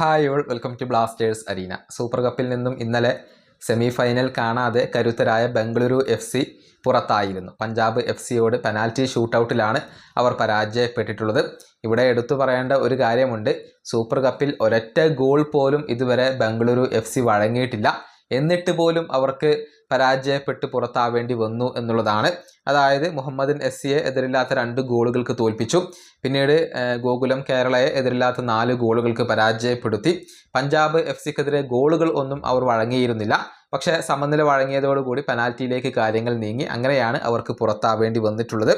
Hi all welcome to Blasters arena. Super കപ്പിൽ നിന്നും ഇന്നലെ സെമി ഫൈനൽ കാണാതെ കരുത്തരായ ബംഗളൂരു എഫ് സി പുറത്തായിരുന്നു. പഞ്ചാബ് എഫ് സിയോട് പെനാൽറ്റി ഷൂട്ടൗട്ടിലാണ് അവർ പരാജയപ്പെട്ടിട്ടുള്ളത്. ഇവിടെ എടുത്തു പറയേണ്ട ഒരു കാര്യമുണ്ട്. സൂപ്പർ കപ്പിൽ ഒരൊറ്റ ഗോൾ പോലും ഇതുവരെ ബംഗളൂരു എഫ് സി വഴങ്ങിയിട്ടില്ല. എന്നിട്ട് പോലും അവർക്ക് പരാജയപ്പെട്ട് പുറത്താവേണ്ടി വന്നു എന്നുള്ളതാണ്. അതായത് മുഹമ്മദിൻ എസ് സിയെ എതിരില്ലാത്ത രണ്ട് ഗോളുകൾക്ക് തോൽപ്പിച്ചു. പിന്നീട് ഗോകുലം കേരളയെ എതിരില്ലാത്ത നാല് ഗോളുകൾക്ക് പരാജയപ്പെടുത്തി. പഞ്ചാബ് എഫ് സിക്കെതിരെ ഗോളുകൾ ഒന്നും അവർ വഴങ്ങിയിരുന്നില്ല. പക്ഷേ സമനില വഴങ്ങിയതോടുകൂടി പെനാൽറ്റിയിലേക്ക് കാര്യങ്ങൾ നീങ്ങി. അങ്ങനെയാണ് അവർക്ക് പുറത്താവേണ്ടി വന്നിട്ടുള്ളത്.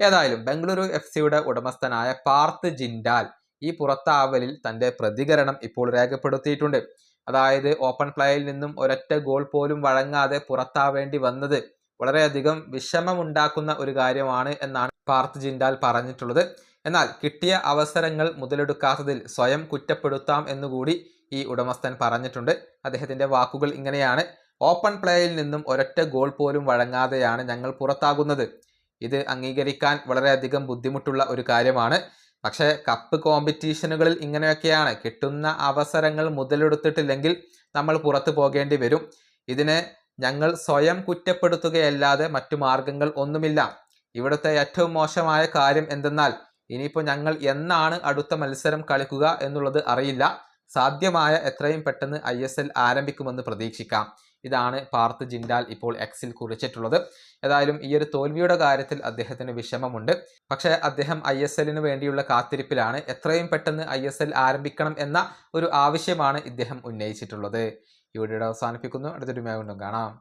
ഏതായാലും ബംഗളൂരു എഫ് സിയുടെ ഉടമസ്ഥനായ പാർത്ത് ജിൻഡാൽ ഈ പുറത്താവലിൽ തന്റെ പ്രതികരണം ഇപ്പോൾ രേഖപ്പെടുത്തിയിട്ടുണ്ട്. അതായത് ഓപ്പൺ പ്ലേയിൽ നിന്നും ഒരൊറ്റ ഗോൾ പോലും വഴങ്ങാതെ പുറത്താവേണ്ടി വന്നത് വളരെയധികം വിഷമമുണ്ടാക്കുന്ന ഒരു കാര്യമാണ് എന്നാണ് പാർത്ത് ജിൻഡാൽ പറഞ്ഞിട്ടുള്ളത്. എന്നാൽ കിട്ടിയ അവസരങ്ങൾ മുതലെടുക്കാത്തതിൽ സ്വയം കുറ്റപ്പെടുത്താം എന്നുകൂടി ഈ ഉടമസ്ഥൻ പറഞ്ഞിട്ടുണ്ട്. അദ്ദേഹത്തിന്റെ വാക്കുകൾ ഇങ്ങനെയാണ്. ഓപ്പൺ പ്ലേയിൽ നിന്നും ഒരൊറ്റ ഗോൾ പോലും വഴങ്ങാതെയാണ് ഞങ്ങൾ പുറത്താകുന്നത്. ഇത് അംഗീകരിക്കാൻ വളരെയധികം ബുദ്ധിമുട്ടുള്ള ഒരു കാര്യമാണ്. പക്ഷേ കപ്പ് കോമ്പറ്റീഷനുകളിൽ ഇങ്ങനെയൊക്കെയാണ്. കിട്ടുന്ന അവസരങ്ങൾ മുതലെടുത്തിട്ടില്ലെങ്കിൽ നമ്മൾ പുറത്തു പോകേണ്ടി വരും. ഇതിനെ ഞങ്ങൾ സ്വയം കുറ്റപ്പെടുത്തുകയല്ലാതെ മറ്റു മാർഗങ്ങൾ ഒന്നുമില്ല. ഇവിടുത്തെ ഏറ്റവും മോശമായ കാര്യം എന്തെന്നാൽ ഇനിയിപ്പോൾ ഞങ്ങൾ എന്നാണ് അടുത്ത മത്സരം കളിക്കുക എന്നുള്ളത് അറിയില്ല. സാധ്യമായ എത്രയും പെട്ടെന്ന് ഐ ആരംഭിക്കുമെന്ന് പ്രതീക്ഷിക്കാം. ഇതാണ് പാർത്ത് ജിൻഡാൽ ഇപ്പോൾ എക്സിൽ കുറിച്ചിട്ടുള്ളത്. ഏതായാലും ഈ ഒരു തോൽവിയുടെ കാര്യത്തിൽ അദ്ദേഹത്തിന് വിഷമമുണ്ട്. പക്ഷേ അദ്ദേഹം ഐ എസ് എല്ലിന് വേണ്ടിയുള്ള കാത്തിരിപ്പിലാണ് എത്രയും പെട്ടെന്ന് ഐ എസ് എൽ ആരംഭിക്കണം എന്ന ഒരു ആവശ്യമാണ് ഇദ്ദേഹം ഉന്നയിച്ചിട്ടുള്ളത്. ഈ വീഡിയോ അവസാനിപ്പിക്കുന്നു. അടുത്തൊരു വീണ്ടും കാണാം.